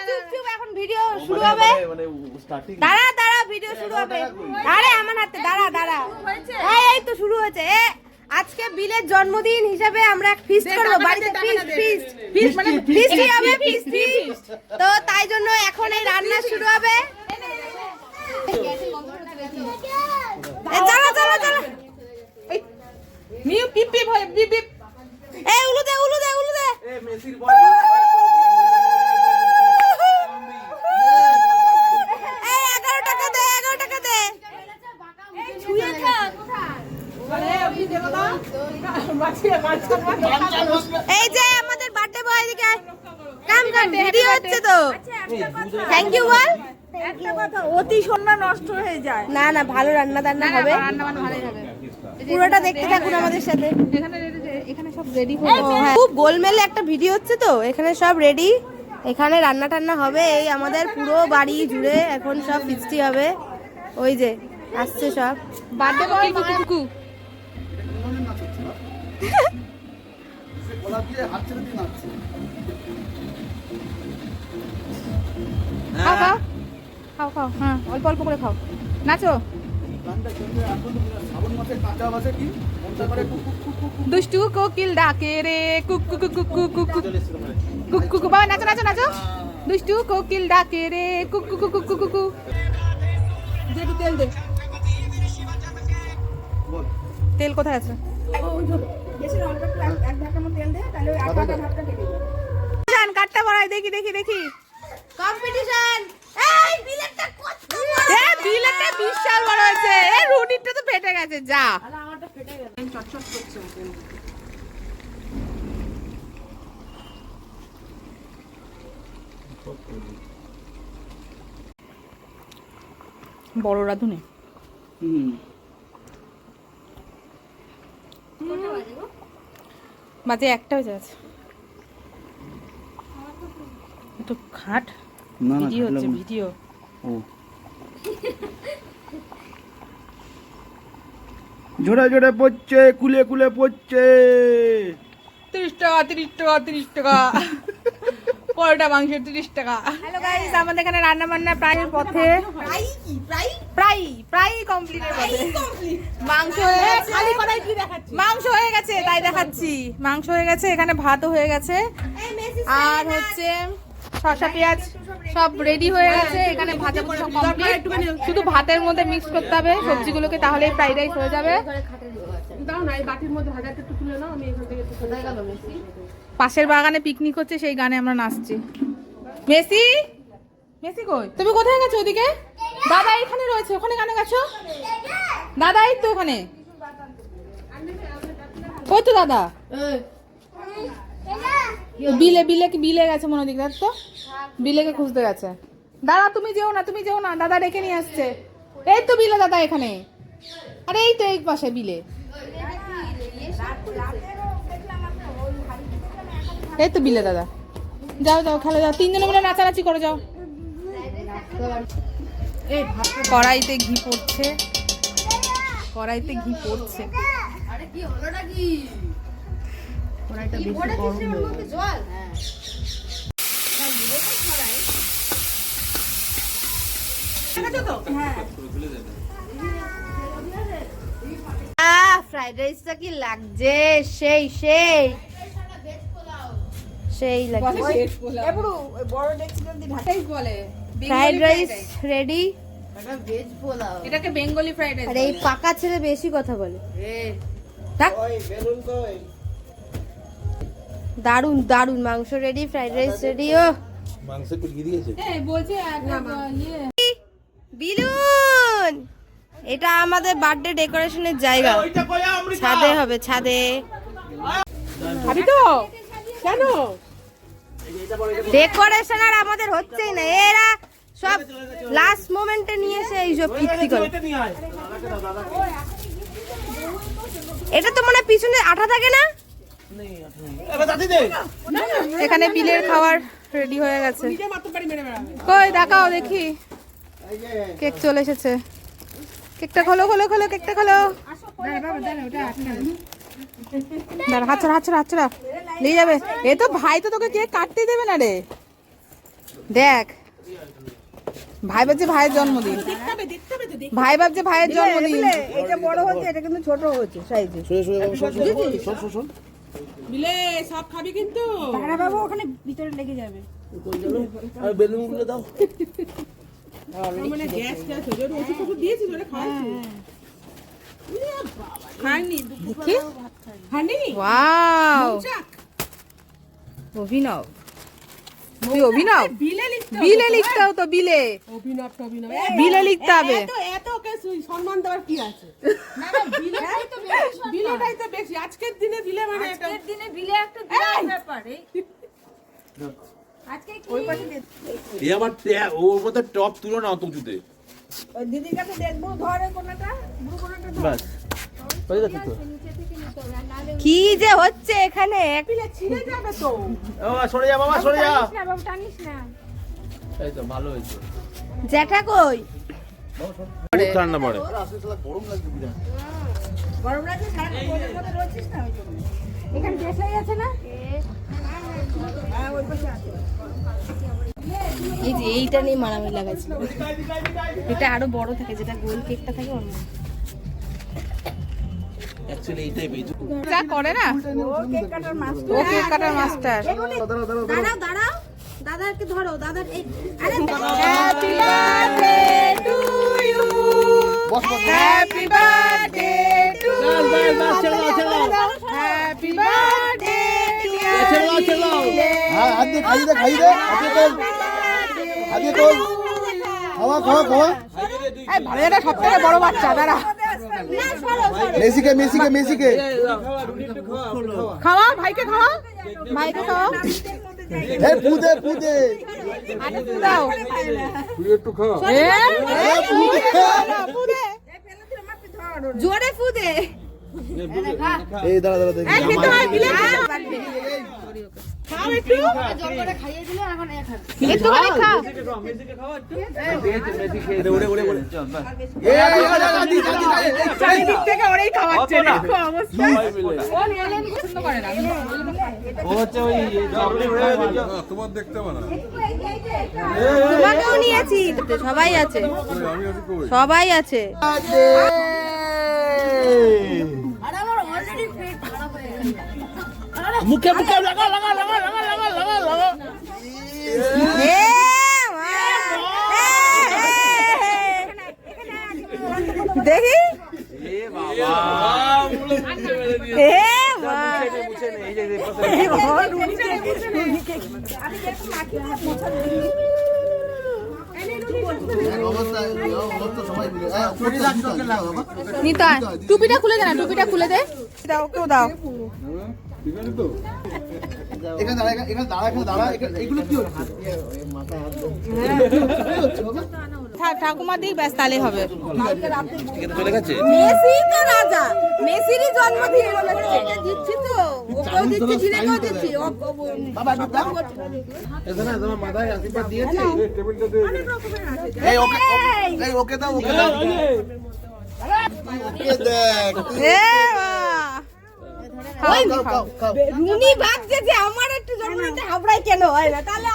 চুপ চুপ এখন ভিডিও শুরু হবে। মানে দাঁড়া দাঁড়া ভিডিও শুরু হবে। আরে আমার হাতে দাঁড়া দাঁড়া। এই এই তো শুরু হয়েছে। আজকে বিলের জন্মদিন হিসাবে আমরা ফিস্ট করব বাড়িতে ফিস্ট ফিস্ট ফিস্ট মানে ফিস্ট হবে ফিস্ট তো তাই জন্য এখন এই রান্না শুরু হবে এ, চলো চলো চলো মিউ পিপ পিপ হয় পিপ পিপ এই উলু দে উলু দে উলু দে এ মেসির বল এই এগারো টাকা দে এগারো টাকা দে ছুঁয়ে থাক এই যে আমাদের বার্থডে বয় এদিকে কাম কাম ভিডিও হচ্ছে তো। থ্যাংক ইউ বল। একটা কথা অতি সন্ধ্যা নষ্ট হয়ে যায়। না না ভালো রান্না টান্না হবে। রান্না বান্না ভালোই পুরোটা দেখতে থাকুন আমাদের সাথে। এখানে এখানে সব রেডি হ্যাঁ। খুব গোলমেলে একটা ভিডিও হচ্ছে তো। এখানে সব রেডি এখানে রান্না টান্না হবে। এই আমাদের পুরো বাড়ি জুড়ে এখন সব ফিস্টি হবে। ওই যে আসছে সব। বার্থডে খাও খাও খাও খাও হ্যাঁ অল্প অল্প করে খাও নাচো দুষ্টু কোকিল ডাকে রে কুকু কুকু কুকু কুকু কুকু কুকু বাবা নাচো নাচো নাচো দুষ্টু কোকিল ডাকে রে কুকু কুকু কুকু কুকু একটু তেল কাটটা বাড়াই দেখি দেখি দেখি। কম্পিটিশন! এই বিলেটটা কত এ বিলেটটা বিশাল বড় হয়েছে। এ রুটিটা তো ফেটে গেছে যা। বড় রাঁধুনি। বাজে একটা হয়ে যাচ্ছে তো খাট। না না ভিডিও হচ্ছে ভিডিও। ও। জোড়া জোড়া পড়ছে কুলে কুলে পড়ছে। তিরিশ টাকা ত্রিশ টাকা ত্রিশ টাকা। পরোটা মাংস তিরিশ টাকা। হ্যালো গাইস আমাদের এখানে রান্না বান্না প্রায় পথে। প্রায় কি? প্রায় কমপ্লিটের পথে। মাংস হয়ে গেছে খালি কড়াই কি দেখাচ্ছি? মাংস হয়ে গেছে তাই দেখাচ্ছি। মাংস হয়ে গেছে এখানে ভাতও হয়ে গেছে। আর হচ্ছে শসা পেঁয়াজ সব রেডি হয়ে গেছে। এখানে ভাজা সব কমপ্লিট শুধু ভাতের মধ্যে মিক্স করতে হবে। সবজিগুলোকে তাহলেই ফ্রাইড রাইস হয়ে যাবে। পাশের বাগানে পিকনিক হচ্ছে, সেই গানে আমরা নাচছি। মেসি? মেসি কই? তুমি কোথায় গেছো ওদিকে দাদা এখানে রয়েছে, ওখানে কেন গেছো? দাদা, এই তো ওখানে। কই তো দাদা? বিলে বিলে কি বিলে গেছে মনে দিক তো? বিলেকে খুঁজতে গেছে। দাদা, তুমি যেও না, তুমি যেও না, দাদা ডেকে নিয়ে আসছে। এই তো বিলে দাদা এখানে। আরে এই তো এই পাশে বিলে। এই তো বিলে দাদা। যাও যাও খেলে যাও। তিনজনে মিলে নাচানাচি করে যাও। কড়াইতে ঘি পড়ছে। কড়াইতে ঘি পড়ছে। কড়াইটা বেশি গরম হয়ে। আহ ফ্রাইড রাইসটা কি লাগছে? সেই সেই। সেই ফ্রাইড রাইস রেডি এটাকে বেঙ্গলি ফ্রাইড রাইস আর এই পাকা ছেলে বেশি কথা বলে। থাক। দারুণ দারুণ মাংস রেডি ফ্রাইড রাইস রেডি ও মাংস দিয়েছে। বলছে একটা ইয়ে। বিলুন! এটা আমাদের বার্থডে ডেকোরেশনের জায়গা। ছাদে হবে ছাদে। খাবি তো? কেন? ডেকোরেশন আর আমাদের হচ্ছেই না। এরা সব লাস্ট মোমেন্টে নিয়ে এসে এইসব কীর্তি করে। এটা তো মনে হয় পিছনে আঠা থাকে না? এখানে বিলের খাবার রেডি হয়ে গেছে। কই দেখাও দেখি। কেক চলে এসেছে। কেকটা খোলো খোলো খোলো কেকটা খোলো। দাঁড়া হাত হাত নিয়ে যাবে। এ তো ভাই তো তোকে কেক কাটতেই দেবে না রে। দেখ। ভাই ভাবছে ভাইয়ের জন্মদিন। ভাই ভাবছে ভাইয়ের জন্মদিন। এটা বড় হচ্ছে এটা কিন্তু ছোট হচ্ছে সাইজে। মিলে সব খাবি কিন্তু। ভাড়া বাবু ওখানে ভিতরে লেগে যাবে। বেলুনগুলো দাও। মানে গ্যাস গ্যাস ওদের ওষুধ টষুধ দিয়েছিস ওরা খাওয়াইছিস খায়নি দেখি ওয়াও। অভিনব। তুই অভিনব? বিলে লিখতে বিলে লিখতে হতো বিলে। অভিনব টভিনব। বিলে লিখতে হবে। এত ওকে সম্মান দেওয়ার কি আছে? বিলেটাই তো বেশি। আজকের দিনে বিলে মানে একটা দিনে বিলে একটা বিরাট ব্যাপার এই। আজকে কি? এ আমার ট্যা- ওর মধ্যে টপ তুলো না অত উঁচুতে। ওই দিদির কাছে দেখব ধরে কোনটা? বুড়ো কোনটা ব্যাস হয়ে তো। কি যে হচ্ছে এখানে? ছিঁড়ে যাবে তো। ও সরে যা বাবা সরে যা। না বাবু টানিস না। এই তো ভালো হয়েছে। জ্যাঠা কই? ঠান্ডা পড়ে। গরম লাগছে সারা মধ্যে রয়েছিস না এখানে দেশাই আছে না? হ্যাঁ ওই পাশে আছে। এই যে এইটা নিয়ে মারামারি লাগাইছিল এটা আরও বড় থাকে যেটা গোল কেকটা থাকে ওর মধ্যে অ্যাকচুয়ালি এইটাই পেয়েছি যা করে না ও কেক কাটার মাস্টার ও কেক কাটার মাস্টার দাঁড়াও দাঁড়াও দাদাকে ধরো দাদা এই আরে happy birthday to you happy birthday to happy birthday হ্যাঁ দিয়ে খাইয়ে দে খাওয়া খাওয়া খাওয়া সব থেকে বড় বাচ্চা দাঁড়া মেসিকে মেসিকে মেসিকে। খাওয়া ভাইকে খাওয়া? ভাইকে খাওয়া? এ পুদে পুদে আরে তুই একটু খাওয়া এ? এ পুদে জোরে ফুদে এই দাঁড়া দাঁড়া দেখি। হয় তোমার দেখতে তোমাকেও নিয়েছি সবাই আছে সবাই আছে মুখে মুখে লাগা লাগা লাগা লাগা লাগা লাগা লাগা। দেখি? টুপিটা খুলে দে না টুপিটা খুলে দে। দাও কেউ দাও। এখানে দাঁড়া এখানে এখানে দাঁড়া এখানে দাঁড়া এগুলো কি ঠাকুমা ব্যাস তাহলে হবে। চলে গেছে মেসি তো রাজা। মেসিরই জন্মদিন দিচ্ছি তো? ওকেও দিচ্ছি ঝিলেকেও দিচ্ছি। ও- ও- বাবা দাও। এখানে তোমার মাথায় আশীর্বাদ দিয়েছে। এই ওকে এই। ওকে দাও ওকে দাও। দেখ এ মা! খাও খাও খাও খাও রুনি ভাবছে যে আমার একটু জন্মদিনটা হাবড়াই কেন? হয় না তাহলে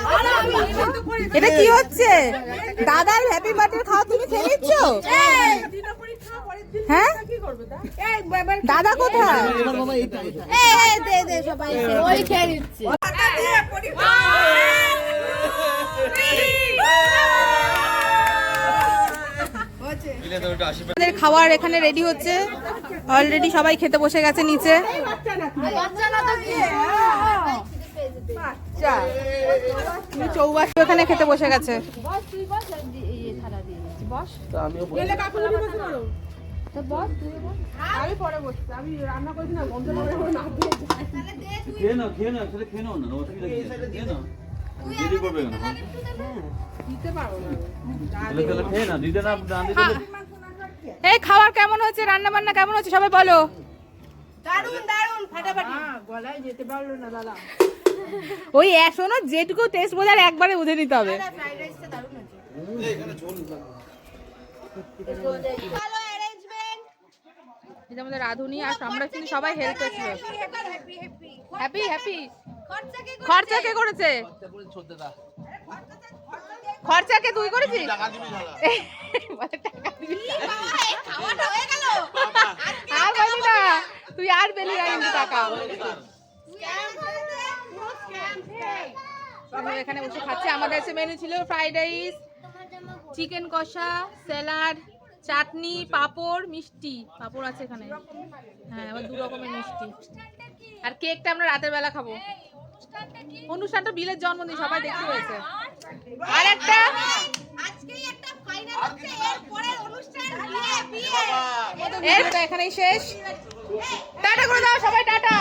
এটা কি হচ্ছে? দাদার হ্যাপি বার্থডে খাওয়া তুমি খেয়ে নিচ্ছ? হ্যাঁ? দাদা কোথায়? সবাই খেয়ে নিচ্ছে। খাবার এখানে রেডি হচ্ছে। অলরেডি সবাই খেতে বসে গেছে নিচে। চৌবাস এখানে খেতে বসে গেছে। খেয়ে নাও না দিতে না। না দিতে এই খাবার কেমন হচ্ছে রান্না বান্না কেমন হচ্ছে সবাই বলো। দারুণ দারুণ ফাটাফাটি। ওই এক শোনো যেটুকু টেস্ট বোঝার একবারে বুঝে নিতে হবে। আমাদের রাধুনি আর আমরা কিন্তু সবাই হেল্প করেছিল হ্যাপি হ্যাপি হ্যাপি হ্যাপি খরচা কে খরচা কে করেছে? খরচা খরচাকে তুই করেছিস? বলে আর বলি না তুই আর পেলি না কিন্তু টাকা। আমরা এখানে বসে খাচ্ছি। আমাদের কাছে মেনু ছিল ফ্রাইড রাইস চিকেন কষা স্যালাড চাটনি পাঁপড় মিষ্টি। পাঁপড় আছে এখানে। হ্যাঁ আবার দু রকমের মিষ্টি। আর কেকটা আমরা রাতের বেলা খাব। অনুষ্ঠানটা বিলের জন্মদিন সবাই দেখতে হয়েছে। আর একটা আজকেই একটা ফাইনাল হচ্ছে অনুষ্ঠান বিয়ে বিয়ে। এখানেই শেষ। টাটা করে দাও সবাই টাটা।